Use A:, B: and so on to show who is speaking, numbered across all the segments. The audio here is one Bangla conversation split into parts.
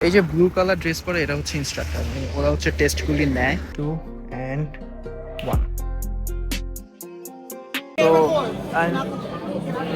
A: এই যে ব্লু কালার ড্রেস পরে এটা হচ্ছে ইনস্ট্রাক্টর মানে ওরা হচ্ছে টেস্টগুলি নেয়। টু অ্যান্ড ওয়ান তো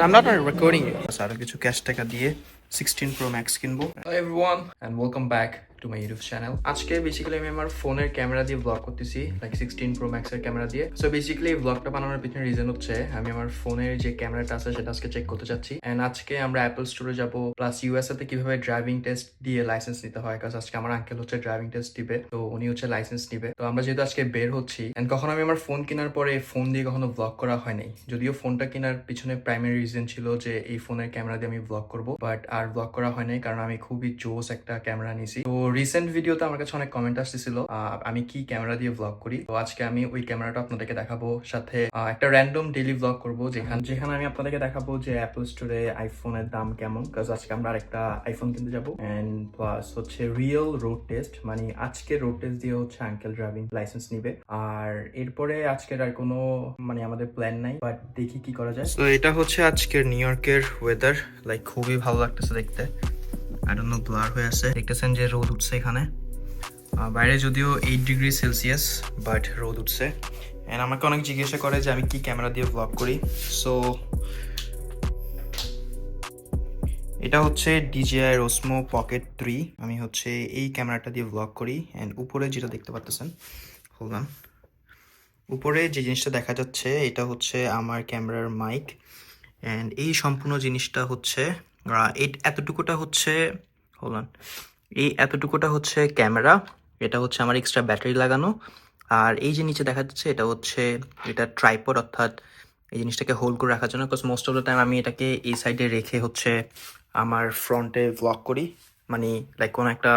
A: not নট রেকর্ডিং আরও কিছু ক্যাশ টাকা দিয়ে সিক্সটিন প্রো ম্যাক্স কিনবো। Everyone and welcome back to my YouTube channel আজকে বেসিক্যালি আমি আমার ফোনের ক্যামেরা দিয়ে ব্লগ করতেছি লাইক সিক্সটিন প্রো ম্যাক্স এর ক্যামেরা দিয়ে। সো বেসিক্যালি এই ব্লগটা বানানোর পিছনে রিজন হচ্ছে, আমি আমার ফোনের যে ক্যামেরাটা আছে সেটা আজকে চেক করতে চাচ্ছি। এন্ড আজকে আমরা অ্যাপল স্টোরে যাব প্লাস ইউএসএ তে কীভাবে ড্রাইভিং টেস্ট দিয়ে লাইসেন্স নিতে হয় কাজ আজকে আমার আঙ্কেল হচ্ছে ড্রাইভিং টেস্ট দিবে, তো উনি হচ্ছে লাইসেন্স নিবে। তো আমরা যেহেতু আজকে বের হচ্ছি এন্ড কখনো আমি আমার ফোন কেনার পরে ফোন দিয়ে কখনো ব্লগ করা হয় নাই। যদিও ফোনটা কেনার পিছনে প্রাইমারি রিজন ছিল যে এই ফোনের ক্যামেরা দিয়ে আমি ব্লগ করব বাট আর ব্লগ করা হয় নাই, কারণ আমি খুবই জোস একটা ক্যামেরা নিয়েছি তো রিসেন্ট ভিডিওতে আমার কাছে অনেক কমেন্ট আসতেছিল আমি কি ক্যামেরা দিয়ে ব্লগ করি? তো আজকে আমি ওই ক্যামেরাটা আপনাদেরকে দেখাবো, সাথে একটা র্যান্ডম ডেলি ব্লগ করব, যেখানে যেখানে আমি আপনাদেরকে দেখাবো যে অ্যাপল স্টোরে আইফোনের দাম কেমন কাজ আজকে আমরা আরেকটা আইফোন কিনতে যাব এন্ড প্লাস হচ্ছে রিয়েল রোড টেস্ট মানে আজকে রোড টেস্ট দিয়ে হচ্ছে আঙ্কেল ড্রাইভিং লাইসেন্স নিবে, আর এরপরে আজকের আর কোনো মানে আমাদের প্ল্যান নাই বাট দেখি কি করা যায়। তো এটা হচ্ছে আজকের নিউ ইয়র্কের ওয়েদার লাইক খুবই ভালো লাগতেছে দেখতে। আই ডোন্ট নো ব্লার হয়ে আছে। দেখতেছেন যে রোদ উঠছে এখানে। বাইরে যদিও এইট ডিগ্রি সেলসিয়াস বাট রোদ উঠছে। অ্যান্ড আমাকে অনেক জিজ্ঞাসা করে যে আমি কি ক্যামেরা দিয়ে ব্লগ করি। সো এটা হচ্ছে ডিজিআই রোসমো পকেট থ্রি আমি হচ্ছে এই ক্যামেরাটা দিয়ে ব্লগ করি। অ্যান্ড উপরে যেটা দেখতে পাচ্ছেন হলাম উপরে যে জিনিসটা দেখা যাচ্ছে, এটা হচ্ছে আমার ক্যামেরার মাইক অ্যান্ড এই সম্পূর্ণ জিনিসটা হচ্ছে এই এতটুকুটা হচ্ছে হলাম এই এতটুকুটা হচ্ছে ক্যামেরা, এটা হচ্ছে আমার এক্সট্রা ব্যাটারি লাগানো, আর এই যে নিচে দেখা যাচ্ছে এটা হচ্ছে, এটা ট্রাইপড অর্থাৎ এই জিনিসটাকে হোল্ড করে রাখার জন্য because most of the time আমি এটাকে এই সাইডে রেখে হচ্ছে আমার ফ্রন্টে ব্লক করি মানে লাইক কোনো একটা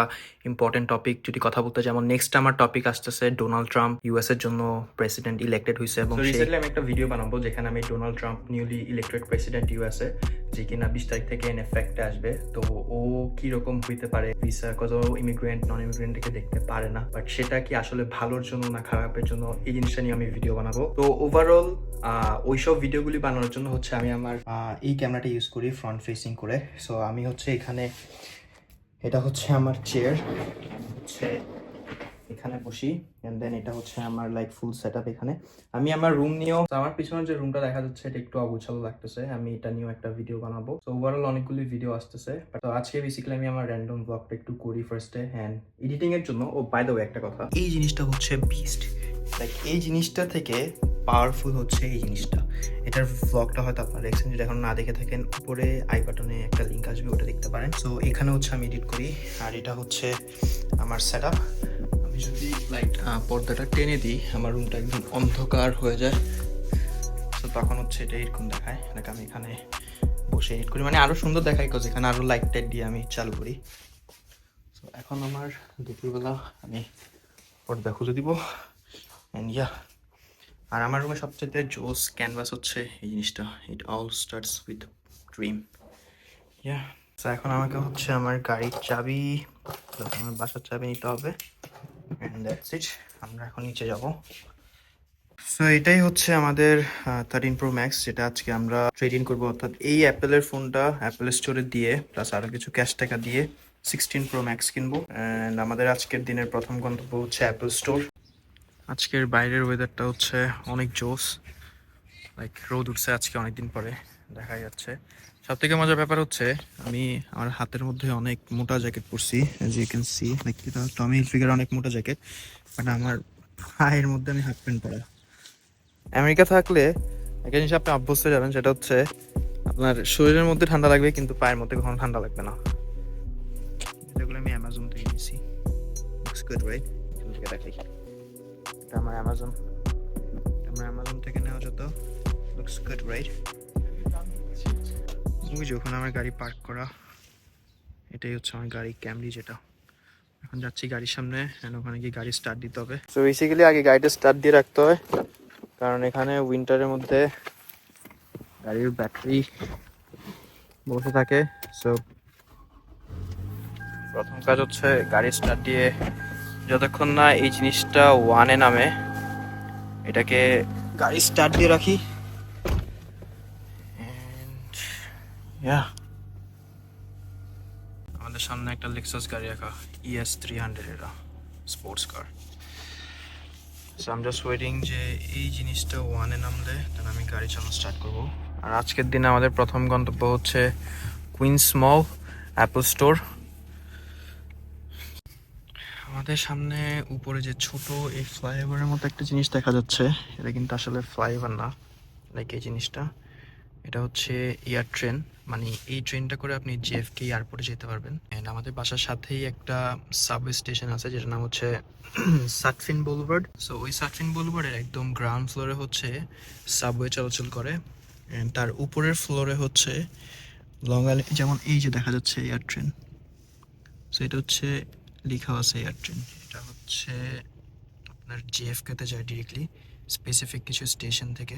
A: ইম্পর্টেন্ট টপিক যদি কথা বলতে যেমন নেক্সট আমার টপিক আসতেছে ডোনাল্ড ট্রাম্প ইউএস এর জন্য প্রেসিডেন্ট ইলেক্টেড হয়েছে এবং রিসেন্টলি আমি একটা ভিডিও বানাবো যেখানে আমি Donald Trump newly elected president USA যে কিনা বিশ তারিখ থেকে এন এফেক্টে আসবে। তো ও কি রকম হইতে পারে ভিসা কত ইমিগ্রেন্ট নন ইমিগ্রেন্টকে দেখতে পারে না। বাট সেটা কি আসলে ভালোর জন্য না খারাপের জন্য এই জিনিসটা নিয়ে আমি ভিডিও বানাবো। তো ওভারঅল ওইসব ভিডিওগুলি বানানোর জন্য হচ্ছে আমি আমার এই ক্যামেরাটা ইউজ করি ফ্রন্ট ফেসিং করে। সো আমি হচ্ছে এখানে এটা হচ্ছে আমার চেয়ার হচ্ছে এখানে বসি এন্ড দেন এটা হচ্ছে আমার লাইক ফুল সেট এখানে। আমি আমার রুম নিয়েও আমার পিছনে যে রুমটা দেখা যাচ্ছে, এটা একটু অগুছালো লাগতেছে। আমি এটা নিয়েও একটা ভিডিও বানাবো। তো ওভারঅল অনেকগুলি ভিডিও আসতেছে। তো আজকে বেসিক্যালি আমি আমার র্যান্ডম ব্লগটা একটু করি ফার্স্টে হ্যান্ড এডিটিং এর জন্য ও বাই দ্য ওয়ে একটা কথা। এই জিনিসটা হচ্ছে বিস্ট লাইক এই জিনিসটা থেকে পাওয়ারফুল হচ্ছে এই জিনিসটা। এটার ব্লগটা হয়তো আপনারা দেখছেন, যদি এখন না দেখে থাকেন, উপরে আই বাটনে একটা লিঙ্ক আসবে, ওটা দেখতে পারেন। সো এখানে হচ্ছে আমি এডিট করি, আর এটা হচ্ছে আমার সেট আমি যদি লাইট পর্দাটা টেনে দিই, আমার রুমটা একদম অন্ধকার হয়ে যায়। তো তখন হচ্ছে এটা এরকম দেখায়। দেখ আমি এখানে বসে এডিট করি। মানে আরও সুন্দর দেখায় কাজ এখানে আরও লাইট টাইট দিয়ে আমি চালু করি। তো এখন আমার দুপুরবেলা আমি পর্দা খুলে দিব। অ্যান্ড ইয়া আর আমার রুমে সবচেয়ে জোস ক্যানভাস হচ্ছে এই জিনিসটা। It all starts with dream yeah এখন আমাকে হচ্ছে আমার গাড়ির চাবি আমার বাসার চাবি নিতে হবে। অ্যান্ড দ্যাটস আমরা এখন নিচে যাব। সো এটাই হচ্ছে আমাদের থার্টিন প্রো ম্যাক্স যেটা আজকে আমরা ট্রেড ইন করব। অর্থাৎ এই অ্যাপেলের ফোনটা অ্যাপেল স্টোরে দিয়ে প্লাস আরও কিছু ক্যাশ টাকা দিয়ে সিক্সটিন প্রো ম্যাক্স কিনবো। অ্যান্ড আমাদের আজকের দিনের প্রথম গন্তব্য হচ্ছে অ্যাপেল স্টোর আজকের বাইরের ওয়েদারটা হচ্ছে অনেক জোস লাইক রোদ উঠছে আজকে অনেকদিন পরে, দেখা যাচ্ছে। সব থেকে মজার ব্যাপার হচ্ছে, আমি আমার হাতের মধ্যে অনেক মোটা জ্যাকেট পরছি as you can see like Tommy Hilfiger অনেক মোটা জ্যাকেট বাট আমার পায়ের মধ্যে আমি হাফ প্যান্ট পরা। আমেরিকা থাকলে একটা জিনিস আপনি অভ্যস্ত যাবেন, সেটা হচ্ছে আপনার শরীরের মধ্যে ঠান্ডা লাগবে, কিন্তু পায়ের মধ্যে কখনো ঠান্ডা লাগবে না। যেগুলো আমি অ্যামাজন থেকে নিয়েছি গুড রাইট এখান এটা আমার অ্যামাজন আমার অ্যামাজন থেকে নেওয়া যত লুকস গুড রাইট ওই যে ওখানে আমার গাড়ি পার্ক করা। এটাই হচ্ছে আমার গাড়ি ক্যামরি যেটা। এখন যাচ্ছি গাড়ির সামনে ওখানে গিয়ে গাড়ি স্টার্ট দিতে হবে। সো বেসিক্যালি আগে গাড়িটা স্টার্ট দিয়ে রাখতে হয়, কারণ এখানে উইন্টারের মধ্যে গাড়ির ব্যাটারি বসে থাকে। সো প্রথম কাজ হচ্ছে গাড়ি স্টার্ট দিয়ে যতক্ষণ না এই জিনিসটা ওয়ানে নামে, এটাকে গাড়ি স্টার্ট দিয়ে রাখি। Yeah. আমাদের সামনে একটা লেক্সাস গাড়ি রাখা ইএস থ্রি হান্ড্রেড এটা sports car so I'm waiting যে এই জিনিসটা ওয়ানে নামলে দেন আমি গাড়ি চালানো স্টার্ট করব। আর আজকের দিনে আমাদের প্রথম গন্তব্য হচ্ছে কুইন্স মল অ্যাপল স্টোর আমাদের সামনে উপরে যে ছোট এই ফ্লাইওভারের মতো একটা জিনিস দেখা যাচ্ছে, এটা কিন্তু আসলে ফ্লাইওভার না লাইক এই জিনিসটা। এটা হচ্ছে এয়ার ট্রেন। মানে এই ট্রেনটা করে আপনি জিএফকে এয়ারপোর্টে যেতে পারবেন। অ্যান্ড আমাদের বাসার সাথেই একটা সাবওয়ে স্টেশন আছে, যেটার নাম হচ্ছে সাটফিন বুলভার্ড সো ওই সাটফিন বুলভার্ডের একদম গ্রাউন্ড ফ্লোরে হচ্ছে সাবওয়ে চলাচল করে। অ্যান্ড তার উপরের ফ্লোরে হচ্ছে লং যেমন এই যে দেখা যাচ্ছে এয়ার ট্রেন। সো এটা হচ্ছে লেখা আছে এয়ার ট্রেন। এটা হচ্ছে আপনার জিএফকেতে যায় ডিরেক্টলি স্পেসিফিক কিছু স্টেশন থেকে।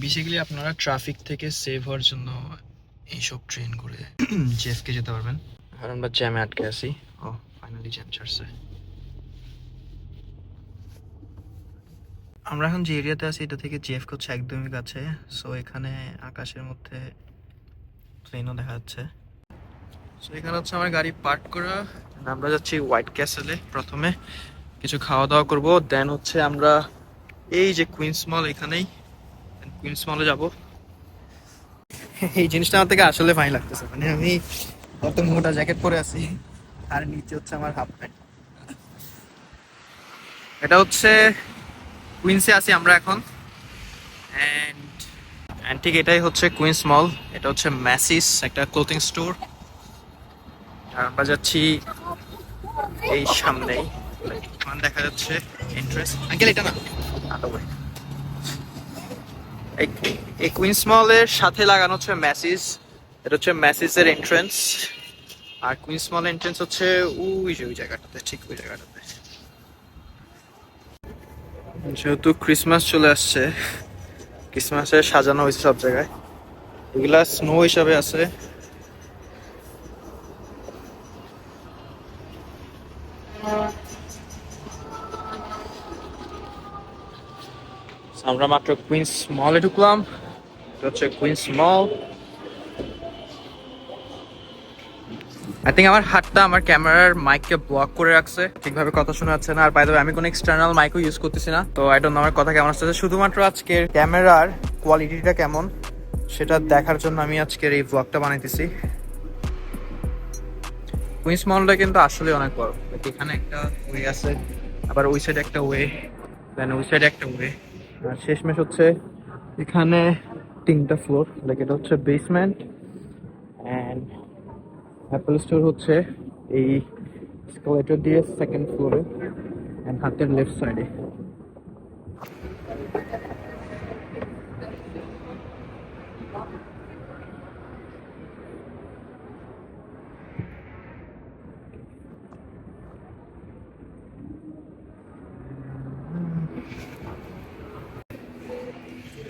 A: বেসিক্যালি আপনারা ট্রাফিক থেকে সেভ হওয়ার জন্য এইসব ট্রেন করে জেফকে যেতে পারবেন। আর আমরা জ্যামে আটকে আছি। ও ফাইনালি জ্যাম ছাড়ছে। আমরা এখন যে এরিয়াতে আছি এটা থেকে জেফ হচ্ছে একদমই কাছে। সো এখানে আকাশের মধ্যে প্লেনও দেখা যাচ্ছে। সো এখানে হচ্ছে আমার গাড়ি পার্ক করা। আমরা যাচ্ছি হোয়াইট ক্যাসেলে প্রথমে। কিছু খাওয়া দাওয়া করব। দেন হচ্ছে আমরা এই যে কুইন্স মল এখানেই কুইন্স মলে যাব। এই জিনিসটা আমার থেকে আসলে ফাইন লাগতেছে। মানে আমি কত মোটা জ্যাকেট পরে আছি, আর নিচে হচ্ছে আমার হাফ প্যান্ট এটা হচ্ছে কুইন্সে আছি আমরা এখন। অ্যান্ড ঠিক এটাই হচ্ছে কুইন্স মল এটা হচ্ছে ম্যাসিস একটা ক্লোথিং স্টোর আমরা যাচ্ছি এই সামনেই। দেখা যাচ্ছে ইন্টারেস্ট আঙ্কেল, এটা না? এই- কুইন্স মলের সাথে লাগানো হচ্ছে ম্যাসিস এটা হচ্ছে ম্যাসিসের এন্ট্রেন্স আর কুইন্স মল এন্ট্রেন্স হচ্ছে ওই যে ওই জায়গাটাতে, ঠিক ওই জায়গাটাতে। যেহেতু ক্রিসমাস চলে আসছে ক্রিসমাসে সাজানো হয়েছে সব জায়গায়। এগুলা স্নো হিসাবে আছে। আমরা মাত্র কুইন্স মলে ঢুকলাম। এটা হচ্ছে কুইন্স মল আই থিঙ্ক আমার হাতটা, আমার ক্যামেরার মাইককে ব্লক করে রাখছে। ঠিকভাবে কথা শোনা যাচ্ছে না। আর বাই আমি কোনো এক্সটার্নাল মাইকও ইউজ করতেছি না। তো আই ডোন্ট আমার কথা কেমন আসতেছে। শুধুমাত্র আজকের ক্যামেরার কোয়ালিটিটা কেমন, সেটা দেখার জন্য আমি আজকের এই ব্লগটা বানাইতেছি। কুইন্স মলটা কিন্তু আসলে অনেক বড়। এখানে একটা ওয়ে আছে, আবার ওই সাইডে একটা ওয়ে দেন ওই সাইডে একটা ওয়ে আর শেষমেশ হচ্ছে এখানে তিনটা ফ্লোর লাইক এটা হচ্ছে বেসমেন্ট অ্যান্ড অ্যাপেল স্টোর হচ্ছে এই স্কেলেটর দিয়ে সেকেন্ড ফ্লোরে অ্যান্ড হাতের লেফট সাইডে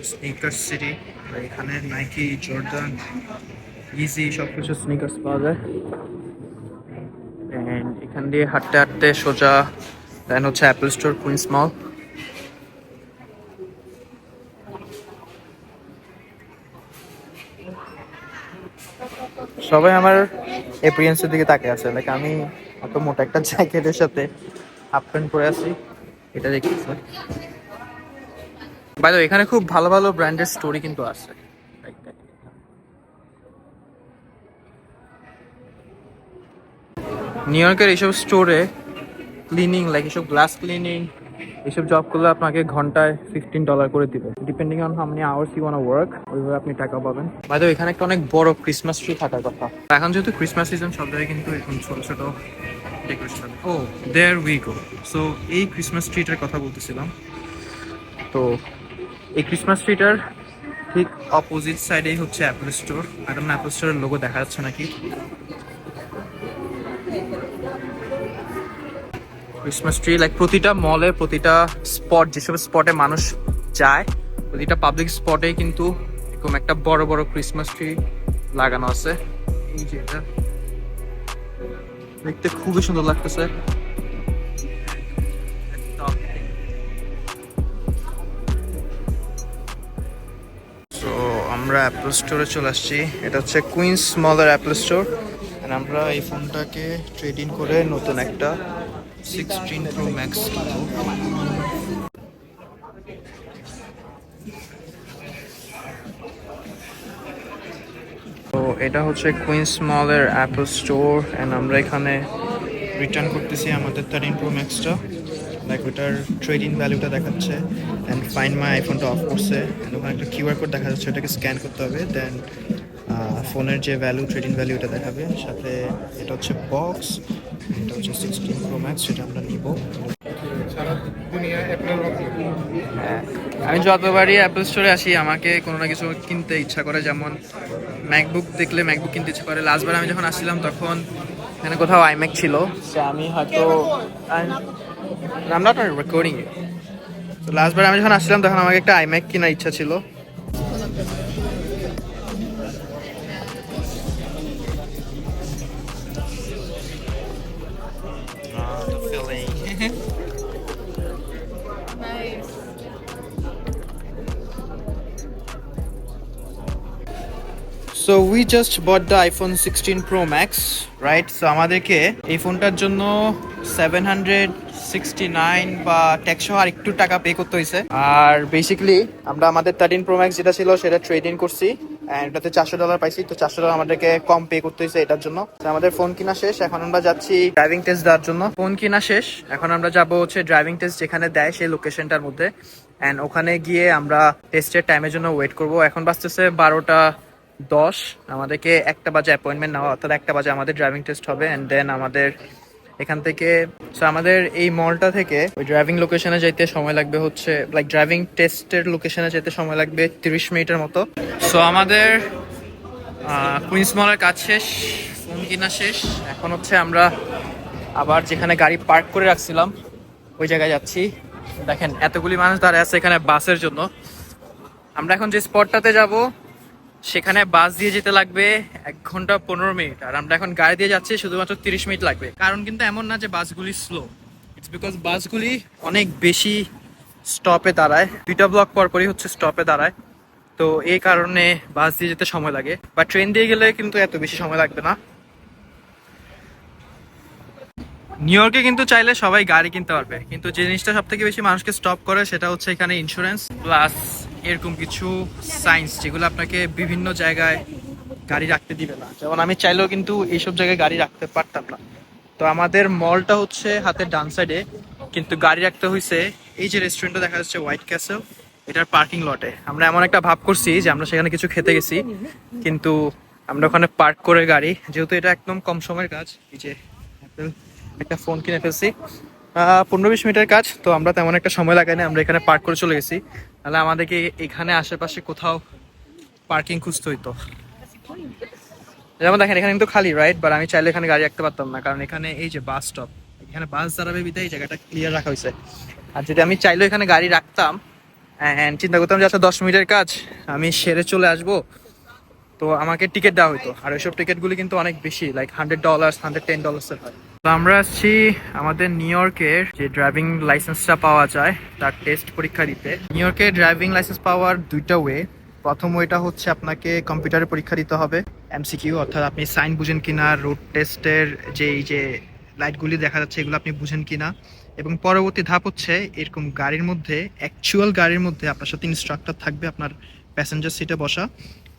A: স্নিকার সিটি এখানে নাইকি জর্দান ইজি সব কিছু স্নিকার্স পাওয়া যায়। অ্যান্ড এখান দিয়ে হাঁটতে হাঁটতে সোজা দেন হচ্ছে অ্যাপল স্টোর কুইন্স মল সবাই আমার এপিরিয়েন্সের দিকে তাকিয়ে আছে। লাইক আমি অত মোটা একটা জ্যাকেটের সাথে হাফ প্যান্ট পরে আছি। এটা দেখতেছে বাই এখানে খুব ভালো ভালো ব্র্যান্ডের স্টোরি কিন্তু আছে। নিউ ইয়র্কের এইসব স্টোরে ক্লিনিং লাইক এসব গ্লাস ক্লিনিং এইসব জব করলে আপনাকে ঘন্টায় ফিফটিন ডলার করে দিবে। Depending on how many hours you want work ওইভাবে আপনি টাকা পাবেন। বাইদ এখানে একটা অনেক বড় ক্রিসমাস ট্রি থাকার কথা। এখন যেহেতু ক্রিসমাস সিজন সব জায়গায় কিন্তু এখন ছোট ছোট ডেকোরেশন ও দেয়ার উই গো সো এই ক্রিসমাস ট্রিটার কথা বলতেছিলাম। তো এই ক্রিসমাস ট্রিটার ঠিক অপোজিট সাইডেই হচ্ছে অ্যাপল স্টোর এখন অ্যাপল স্টোরের লোগো দেখা যাচ্ছে নাকি? ক্রিসমাস ট্রি লাইক প্রতিটা মলে প্রতিটা স্পট যেসব স্পটে মানুষ যায়, প্রতিটা পাবলিক স্পটেই কিন্তু এরকম একটা বড় বড় ক্রিসমাস ট্রি লাগানো আছে। দেখতে খুবই সুন্দর লাগতেছে। আমরা অ্যাপল স্টোরে চলে আসছি। এটা হচ্ছে কুইন্স স্মলার অ্যাপল স্টোর আমরা এই ফোনটাকে ট্রেড ইন করে নতুন একটা সিক্সটিন প্রো ম্যাক্স তো এটা হচ্ছে কুইন্স মলের অ্যাপল স্টোর অ্যান্ড আমরা এখানে রিটার্ন করতেছি আমাদের থার্টিন প্রো ম্যাক্সটা লাইক ওটার ট্রেডিং ভ্যালুটা দেখাচ্ছে অ্যান্ড ফাইন মাই আইফোনটা অফ করছে ওখানে একটা কিউআর কোড দেখা যাচ্ছে ওটাকে স্ক্যান করতে হবে দেন ফোনের যে ভ্যালু ট্রেডিং ভ্যালু এটা দেখাবে সাথে এটা হচ্ছে বক্স এটা হচ্ছে সিক্সটিন প্রো ম্যাক্স সেটা আমরা নিব। হ্যাঁ, আমি যতবারই অ্যাপল স্টোরে আসি আমাকে কোনো না কিছু কিনতে ইচ্ছা করে যেমন ম্যাকবুক দেখলে ম্যাকবুক কিনতে ইচ্ছা করে। লাস্টবার আমি যখন আসছিলাম তখন এখানে কোথাও আইম্যাক ছিল। So আমি হয়তো আমরা রেকর্ডিং তো লাস্টবার আমি যখন আসছিলাম, তখন আমাকে একটা আইম্যাক কেনার ইচ্ছা ছিল. So we just bought the iPhone sixteen pro max right so আমাদেরকে এই ফোনটার জন্য সেভেন হান্ড্রেড সিক্সটি নাইন বা ট্যাক্সও আর একটু টাকা পে করতে হয়েছে আর বেসিক্যালি আমরা আমাদের থার্টিন প্রো ম্যাক্স যেটা ছিল সেটা ট্রেড করছি অ্যান্ড এটাতে চারশো ডলার পাইছি, তো চারশো ডলার আমাদেরকে কম পে করতে হয়েছে এটার জন্য। আমাদের ফোন কিনা শেষ, এখন আমরা যাচ্ছি ড্রাইভিং টেস্ট দেওয়ার জন্য। ফোন কিনা শেষ, এখন আমরা যাব হচ্ছে ড্রাইভিং টেস্ট যেখানে দেয় সেই লোকেশনটার মধ্যে। অ্যান্ড ওখানে গিয়ে আমরা টেস্টের টাইমের জন্য ওয়েট করব। এখন বাজতেছে বারোটা দশ। আমাদেরকে একটা বাজে অ্যাপয়েন্টমেন্ট নেওয়া, অর্থাৎ একটা বাজে আমাদের ড্রাইভিং টেস্ট হবে অ্যান্ড দেন আমাদের এখান থেকে সো আমাদের এই মলটা থেকে ওই ড্রাইভিং লোকেশনে যাইতে সময় লাগবে হচ্ছে লাইক ড্রাইভিং টেস্টের লোকেশনে যেতে সময় লাগবে তিরিশ মিনিটের মতো। সো আমাদের কুইন্স মলের কাজ শেষ ফোন কিনা শেষ। এখন হচ্ছে আমরা আবার যেখানে গাড়ি পার্ক করে রাখছিলাম, ওই জায়গায় যাচ্ছি। দেখেন, এতগুলি মানুষ দাঁড়ায় আছে এখানে বাসের জন্য। আমরা এখন যে স্পটটাতে যাব সেখানে বাস দিয়ে যেতে লাগবে এক ঘণ্টা পনেরো মিনিট। আর আমরা এখন গাড়ি দিয়ে যাচ্ছি, শুধুমাত্র তিরিশ মিনিট লাগবে। কারণ কিন্তু এমন না যে বাসগুলি স্লো ইটস বিকজ বাসগুলি অনেক বেশি স্টপে দাঁড়ায়। দুইটা ব্লক পরপরই হচ্ছে স্টপে দাঁড়ায়। তো এই কারণে বাস দিয়ে যেতে সময় লাগে। বা ট্রেন দিয়ে গেলে কিন্তু এত বেশি সময় লাগবে না। নিউ ইয়র্কে কিন্তু চাইলে সবাই গাড়ি কিনতে পারবে। কিন্তু যে জিনিসটা সব থেকে বেশি মানুষকে স্টপ করে সেটা হচ্ছে এখানে ইন্স্যুরেন্স প্লাস এরকম কিছু সাইন্স যেগুলো আপনাকে বিভিন্ন জায়গায় গাড়ি রাখতে দিবে না। যেমন আমি চাইলেও কিন্তু এইসব জায়গায় গাড়ি রাখতে পারতাম না। তো আমাদের মলটা হচ্ছে হাতের ডান সাইডে কিন্তু গাড়ি রাখতে হয়েছে এই যে রেস্টুরেন্টটা দেখা যাচ্ছে হোয়াইট ক্যাসেল এটার পার্কিং লটে আমরা এমন একটা ভাব করছি যে আমরা সেখানে কিছু খেতে গেছি, কিন্তু আমরা ওখানে পার্ক করে গাড়ি, যেহেতু এটা একদম কম সময়ের কাজ, এই যে একটা ফোন কিনে ফেলছি। পনেরো বিশ মিনিটের কাজ, তো আমরা তেমন একটা সময় লাগাই না আমরা এখানে পার্ক করে চলে গেছি। তাহলে আমাদেরকে এখানে আশেপাশে কোথাও পার্কিং খুঁজতে হইতো। যেমন দেখেন, এখানে কিন্তু খালি রাইট বাট আমি চাইলে এখানে গাড়ি রাখতে পারতাম না, কারণ এখানে এই যে বাস স্টপ এখানে বাস দাঁড়াবে বিদায় এই জায়গাটা ক্লিয়ার রাখা হয়েছে আর যদি আমি চাইলেও এখানে গাড়ি রাখতাম অ্যান্ড চিন্তা করতাম যে আচ্ছা দশ মিনিটের কাজ, আমি সেরে চলে আসব, তো আমাকে টিকিট দেওয়া হতো আর ওইসব টিকিটগুলি কিন্তু অনেক বেশি like hundred dollars hundred ten ডলার্সের হয়। আমরা আসছি আমাদের নিউ ইয়র্কের যে ড্রাইভিং লাইসেন্সটা পাওয়া যায়, তার টেস্ট পরীক্ষা দিতে। নিউ ইয়র্কে ড্রাইভিং লাইসেন্স পাওয়ার দুইটা ওয়ে প্রথম ওয়েটা হচ্ছে আপনাকে কম্পিউটারে পরীক্ষা দিতে হবে এমসিকিউ অর্থাৎ আপনি সাইন বুঝেন কিনা রোড টেস্টের যে এই যে লাইটগুলি দেখা যাচ্ছে, এগুলো আপনি বুঝেন কিনা। এবং পরবর্তী ধাপ হচ্ছে এরকম গাড়ির মধ্যে অ্যাকচুয়াল গাড়ির মধ্যে আপনার সাথে ইনস্ট্রাক্টর থাকবে আপনার প্যাসেঞ্জার সিটে বসা।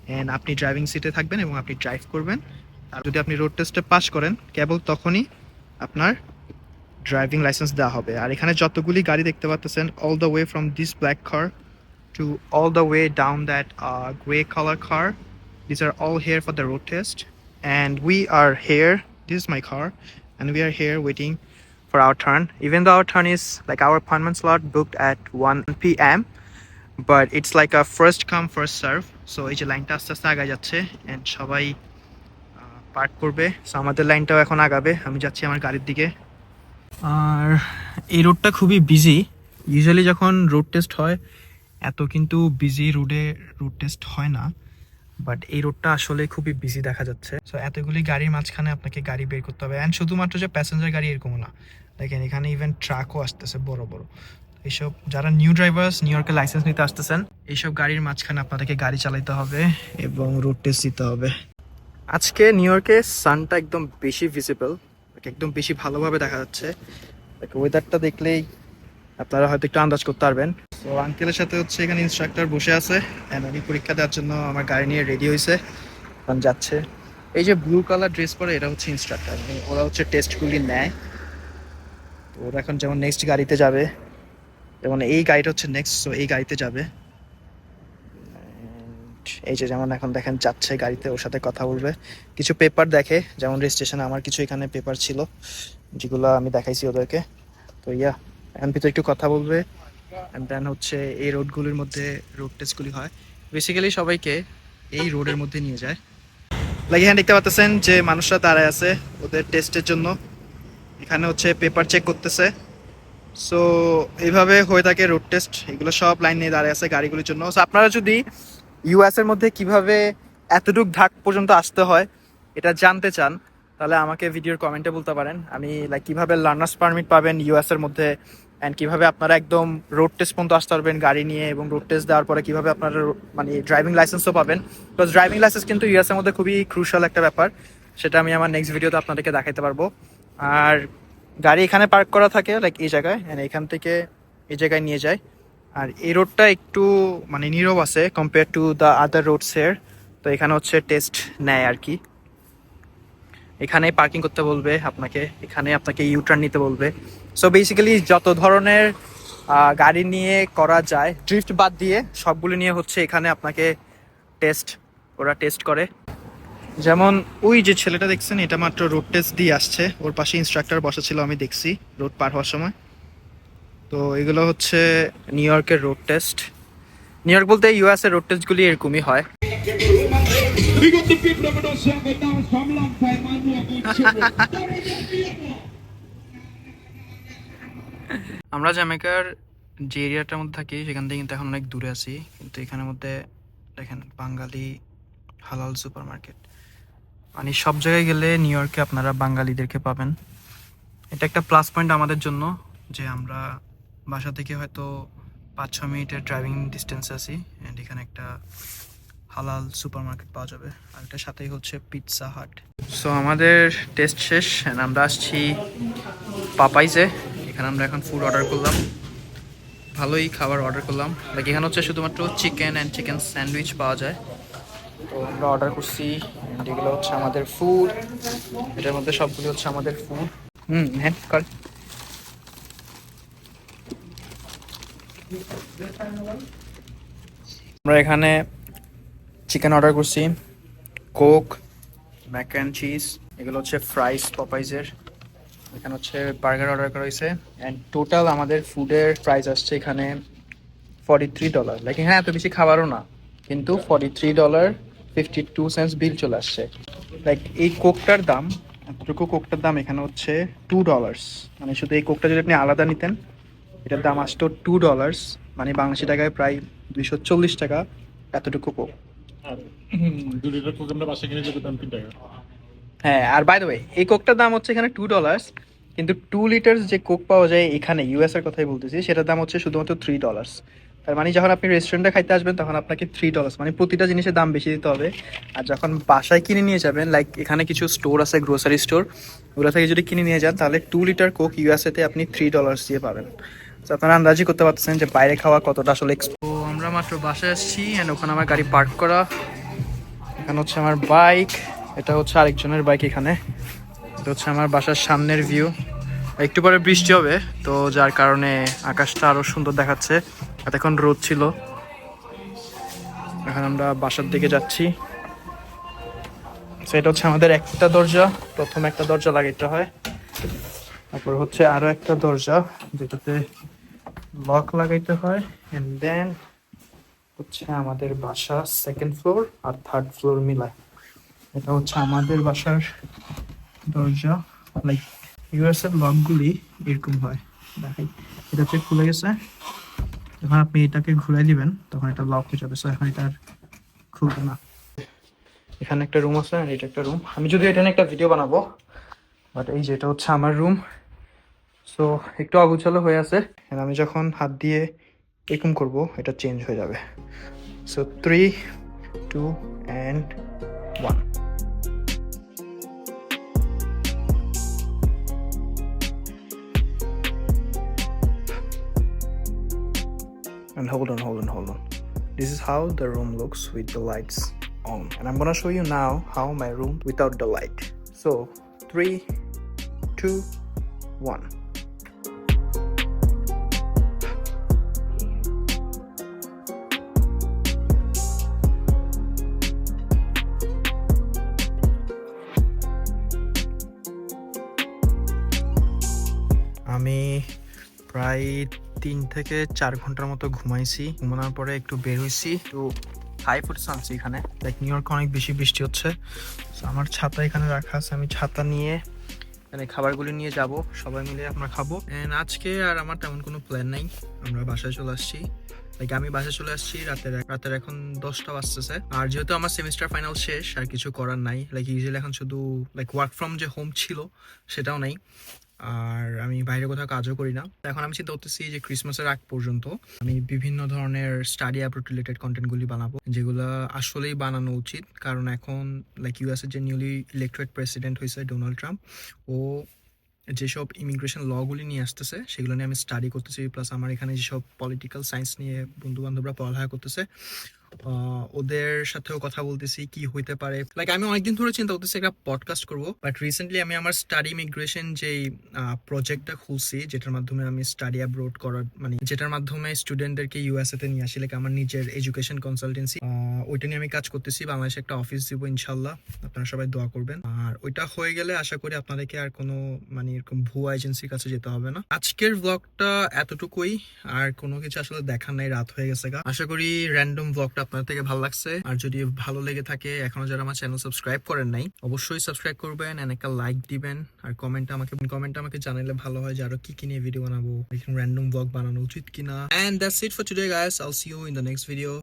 A: অ্যান্ড আপনি ড্রাইভিং সিটে থাকবেন এবং আপনি ড্রাইভ করবেন। আর যদি আপনি রোড টেস্টে পাস করেন, কেবল তখনই আপনার ড্রাইভিং লাইসেন্স দেওয়া হবে। আর এখানে যতগুলি গাড়ি দেখতে পাচ্ছেন all the way from this black car to all the way down that grey colour car this are all here for the road test and we are here this is my car and we are here waiting for our turn. Even though our turn is, like, our appointment slot booked at 1 p.m but it's like a first come, first serve. So, এই যে লাইনটা আস্তে আস্তে আগায় যাচ্ছে এন্ড সবাই পার্ক করবে। সো আমাদের লাইনটাও এখন আগাবে। আমি যাচ্ছি আমার গাড়ির দিকে। আর এই রোডটা খুবই বিজি ইউজুয়ালি যখন রোড টেস্ট হয়, এত কিন্তু বিজি রোডে রোড টেস্ট হয় না। বাট এই রোডটা আসলে খুবই বিজি দেখা যাচ্ছে। সো এতগুলি গাড়ির মাঝখানে আপনাকে গাড়ি বের করতে হবে। অ্যান্ড শুধুমাত্র যে প্যাসেঞ্জার গাড়ি এরকমও না। দেখেন, এখানে ইভেন ট্রাকও আসতেছে বড় বড়। এইসব যারা নিউ ড্রাইভার্স নিউ ইয়র্কের লাইসেন্স নিতে আসতেছেন, এইসব গাড়ির মাঝখানে আপনাদেরকে গাড়ি চালাতে হবে এবং রোড টেস্ট দিতে হবে। আজকে নিউ ইয়র্কে সানটা একদম বেশি ভিজিবল একদম বেশি ভালোভাবে দেখা যাচ্ছে। ওয়েদারটা দেখলেই আপনারা হয়তো একটু আন্দাজ করতে পারবেন। তো আঙ্কেলের সাথে হচ্ছে এখানে ইনস্ট্রাক্টর বসে আছে, and উনি পরীক্ষা দেওয়ার জন্য আমার গাড়ি নিয়ে রেডি হয়েছে এখন যাচ্ছে। এই যে ব্লু কালার ড্রেস পরে এটা হচ্ছে ইনস্ট্রাক্টর ওরা হচ্ছে টেস্টগুলি নেয়। তো ওরা এখন যেমন নেক্সট গাড়িতে যাবে যেমন এই গাড়িটা হচ্ছে নেক্সট তো এই গাড়িতে যাবে। এই যে যেমন এখন দেখেন যাচ্ছে গাড়িতে, ওর সাথে কথা বলবে। কিছু পেপার দেখে, যেমন রেজিস্ট্রেশন আমার কিছু এখানে পেপার ছিল, যেগুলো আমি দেখাইছি ওদেরকে। তো ইয়া এখন ভিতরে একটু কথা বলবে। অ্যান্ড দেন হচ্ছে এই রোডগুলির মধ্যে রোড টেস্টগুলি হয়। বেসিক্যালি সবাইকে এই রোডের মধ্যে নিয়ে যায়। লাইক এখানে দেখতে পাচ্ছেন যে মানুষরা দাঁড়ায় আছে ওদের টেস্টের জন্য। এখানে হচ্ছে পেপার চেক করতেছে। সো এইভাবে হয়ে থাকে রোড টেস্ট এগুলো সব লাইন নিয়ে দাঁড়িয়ে আছে গাড়িগুলির জন্য। সো আপনারা যদি ইউএস এর মধ্যে কীভাবে এতটুক ঢাক পর্যন্ত আসতে হয়, এটা জানতে চান, তাহলে আমাকে ভিডিওর কমেন্টে বলতে পারেন। আমি লাইক কীভাবে লার্নার্স পারমিট পাবেন ইউএস এর মধ্যে অ্যান্ড কীভাবে আপনারা একদম রোড টেস্ট পর্যন্ত আসতে পারবেন গাড়ি নিয়ে, এবং রোড টেস্ট দেওয়ার পরে কীভাবে আপনারা মানে ড্রাইভিং লাইসেন্সও পাবেন। বিকজ ড্রাইভিং লাইসেন্স কিন্তু ইউএস এর মধ্যে খুবই ক্রুশাল একটা ব্যাপার, সেটা আমি আমার নেক্সট ভিডিওতে আপনাদেরকে দেখাতে পারব। আর গাড়ি এখানে পার্ক করা থাকে লাইক এই জায়গায়, and এখান থেকে এই জায়গায় নিয়ে যায়। আর এই রোডটা একটু মানে নীরব আছে compare to the other roads here তো এখানে হচ্ছে টেস্ট নেয় আর কি। এখানে পার্কিং করতে বলবে আপনাকে, এখানে আপনাকে ইউটার্ন নিতে বলবে। সো বেসিক্যালি যত ধরনের গাড়ি নিয়ে করা যায় ড্রিফট বাদ দিয়ে সবগুলো নিয়ে হচ্ছে এখানে আপনাকে টেস্ট ওরা টেস্ট করে। যেমন ওই যে ছেলেটা দেখছেন, এটা মাত্র রোড টেস্ট দিয়ে আসছে। ওর পাশে ইনস্ট্রাক্টর বসা ছিল, আমি দেখছি রোড পার হওয়ার সময়। তো এগুলো হচ্ছে নিউ ইয়র্কের রোড টেস্ট নিউ ইয়র্ক বলতে ইউএস এর রোড টেস্টগুলি এরকমই হয়. আমরা জ্যামাইকার যে এরিয়াটার মধ্যে থাকি, সেখান থেকে কিন্তু এখন অনেক দূরে আছি। কিন্তু এখানের মধ্যে দেখেন, বাঙালি হালাল সুপার মার্কেট মানে সব জায়গায় গেলে নিউ ইয়র্কে আপনারা বাঙালিদেরকে পাবেন। এটা একটা প্লাস পয়েন্ট আমাদের জন্য যে আমরা বাসা থেকে হয়তো পাঁচ ছ মিনিটের ড্রাইভিং ডিস্টেন্স আছি অ্যান্ড এখানে একটা হালাল সুপার মার্কেট পাওয়া যাবে, আর এটার সাথেই হচ্ছে পিৎজা হাট সো আমাদের টেস্ট শেষ, and আমরা আসছি পাপাইজে এখানে আমরা এখন ফুড অর্ডার করলাম। ভালোই খাবার অর্ডার করলাম। লাইক এখানে হচ্ছে শুধুমাত্র চিকেন অ্যান্ড চিকেন স্যান্ডউইচ পাওয়া যায়। তো, আমরা অর্ডার করছি এগুলো হচ্ছে আমাদের ফুড এটার মধ্যে সবগুলো হচ্ছে আমাদের ফুড হুম হ্যাঁ আমরা এখানে চিকেন অর্ডার করছি কোক ম্যাক অ্যান্ড চিজ এগুলো হচ্ছে ফ্রাইস পপাইজের এখানে হচ্ছে বার্গার অর্ডার করা হয়েছে। অ্যান্ড টোটাল আমাদের ফুডের প্রাইস আসছে এখানে ফর্টি থ্রি ডলার লাইক এখানে এত বেশি খাবারও না, কিন্তু forty three dollar fifty two cents bill চলে আসছে। লাইক এই কোকটার দাম, এতটুকু কোকটার দাম এখানে হচ্ছে টু ডলার্স মানে শুধু এই কোকটা যদি আপনি আলাদা নিতেন এটার দাম আসতো টু ডলার্স মানে বাংলাদেশি টাকায় প্রায় দুইশো চল্লিশ টাকা এতটুকু কোক হ্যাঁ আর বাই দ্য ওয়ে এই কোকটার দাম হচ্ছে এখানে টু ডলার্স কিন্তু টু লিটার্স যে কোক পাওয়া যায় এখানে ইউএস এর কথাই বলতেছি সেটার দাম হচ্ছে শুধুমাত্র থ্রি ডলার্স তার মানে যখন আপনি রেস্টুরেন্টে খাইতে আসবেন তখন আপনাকে থ্রি ডলার্স মানে প্রতিটা জিনিসের দাম বেশি দিতে হবে। আর যখন বাসায় কিনে নিয়ে যাবেন লাইক এখানে কিছু স্টোর আছে গ্রোসারি স্টোর ওগুলো থেকে যদি কিনে নিয়ে যান তাহলে টু লিটার কোক ইউএসএতে আপনি থ্রি ডলার্স দিয়ে পাবেন। আপনারা আন্দাজি করতে পারতেছেন যে বাইরে খাওয়া কতটা আসলে তো আমরা মাত্র বাসায় আসছি অ্যান্ড ওখানে আমার গাড়ি পার্ক করা। এখানে হচ্ছে আমার বাইক এটা হচ্ছে আরেকজনের বাইক এখানে। এটা হচ্ছে আমার বাসার সামনের ভিউ একটু পরে বৃষ্টি হবে, তো যার কারণে আকাশটা আরও সুন্দর দেখাচ্ছে। এতক্ষণ রোদ ছিল। এখন আমরা বাসার দিকে যাচ্ছি। সেটা হচ্ছে আমাদের একটা দরজা। প্রথম একটা দরজা লাগাইতে হয়। তারপর হচ্ছে আরও একটা দরজা, যেটাতে লক লাগাইতে হয় এন্ড দেন হচ্ছে আমাদের বাসা সেকেন্ড ফ্লোর আর থার্ড ফ্লোর মিলায়। এটা হচ্ছে আমাদের বাসার দরজা লাইক ইউএস এর লকগুলি এরকম হয়। দেখাই, এটা হচ্ছে খুলে গেছে। যখন আপনি এটাকে ঘুরাই দিবেন, তখন এটা লক হয়ে যাবে। সো এখন এটা আর খুলবে না। এখানে একটা রুম আছে, আর এটা একটা রুম আমি যদি এটা নিয়ে একটা ভিডিও বানাবো বাট এই যে এটা হচ্ছে আমার রুম সো একটু অগুছালো হয়ে আছে আমি যখন হাত দিয়ে এরকম করব এটা চেঞ্জ হয়ে যাবে so three two and one And hold on, hold on, hold on. This is how the room looks with the lights on. And I'm gonna show you now how my room without the light. So, three, two, one. প্রায় তিন থেকে চার ঘণ্টার মতো ঘুমাইছি। ঘুমানোর পরে একটু বের হয়েছি একটু হাই ফুটস আনছি এখানে। লাইক নিউ ইয়র্কে অনেক বেশি বৃষ্টি হচ্ছে। আমার ছাতা এখানে রাখা আছে। আমি ছাতা নিয়ে মানে খাবারগুলি নিয়ে যাব। সবাই মিলে আমরা খাব। এন্ড আজকে আর আমার তেমন কোনো প্ল্যান নাই। আমরা বাসায় চলে আসছি। লাইক আমি বাসায় চলে আসছি রাতের রাতের এখন দশটা বাজতেছে। আর যেহেতু আমার সেমিস্টার ফাইনাল শেষ, আর কিছু করার নাই। লাইক ইউজুয়ালি এখন শুধু লাইক ওয়ার্ক ফ্রম যে হোম ছিল, সেটাও নাই। আর আমি বাইরে কোথাও কাজও করি না। এখন আমি চিন্তা করতেছি যে ক্রিসমাসের আগ পর্যন্ত আমি বিভিন্ন ধরনের স্টাডি অ্যাপ্রোট রিলেটেড কন্টেন্টগুলি বানাবো, যেগুলো আসলেই বানানো উচিত। কারণ এখন লাইক ইউএসের যে নিউলি ইলেক্টেড প্রেসিডেন্ট হয়েছে ডোনাল্ড ট্রাম্প ও যেসব ইমিগ্রেশন লগুলি নিয়ে আসতেছে, সেগুলো নিয়ে আমি স্টাডি করতেছি। প্লাস আমার এখানে যেসব পলিটিক্যাল সায়েন্স নিয়ে বন্ধু বান্ধবরা পড়ালেখা করতেছে ওদের সাথেও কথা বলতেছি, কি হইতে পারে। লাইক আমি অনেকদিন ধরে চিন্তা করতেছি একটা পডকাস্ট করব বাট রিসেন্টলি আমি আমার স্টাডি ইমিগ্রেশন যেই প্রজেক্টটা খুলছি, যেটার মাধ্যমে আমি স্টাডি অ্যাব্রোড করার মানে যেটার মাধ্যমে স্টুডেন্টদেরকে ইউএসএ তে নিয়ে আসি লাইক আমার নিজের এডুকেশন কনসালটেন্সি ওইটা নিয়ে আমি কাজ করতেছি, বাংলাদেশে একটা অফিস দিব ইনশাল্লাহ, আপনারা সবাই দোয়া করবেন। আর ওইটা হয়ে গেলে আশা করি আপনাদেরকে আর কোনো মানে এরকম ভুয়া এজেন্সির কাছে যেতে হবে না। আজকের ব্লগটা এতটুকুই, আর কোনো কিছু আসলে দেখার নাই, রাত হয়ে গেছে গা। আশা করি র্যান্ডম ব্লগটা আপনার থেকে ভালো লাগছে। আর যদি ভালো লেগে থাকে, এখনও যারা আমার চ্যানেল সাবস্ক্রাইব করেন নাই, অবশ্যই সাবস্ক্রাইব করবেন এন্ড একটা লাইক দিবেন। আর কমেন্ট আমাকে কমেন্ট আমাকে জানালে ভালো হয় যে আরও কি কি নিয়ে ভিডিও বানাবো র্যান্ডম ব্লগ বানানো উচিত কিনা। And that's it for today guys I'll see you in the next video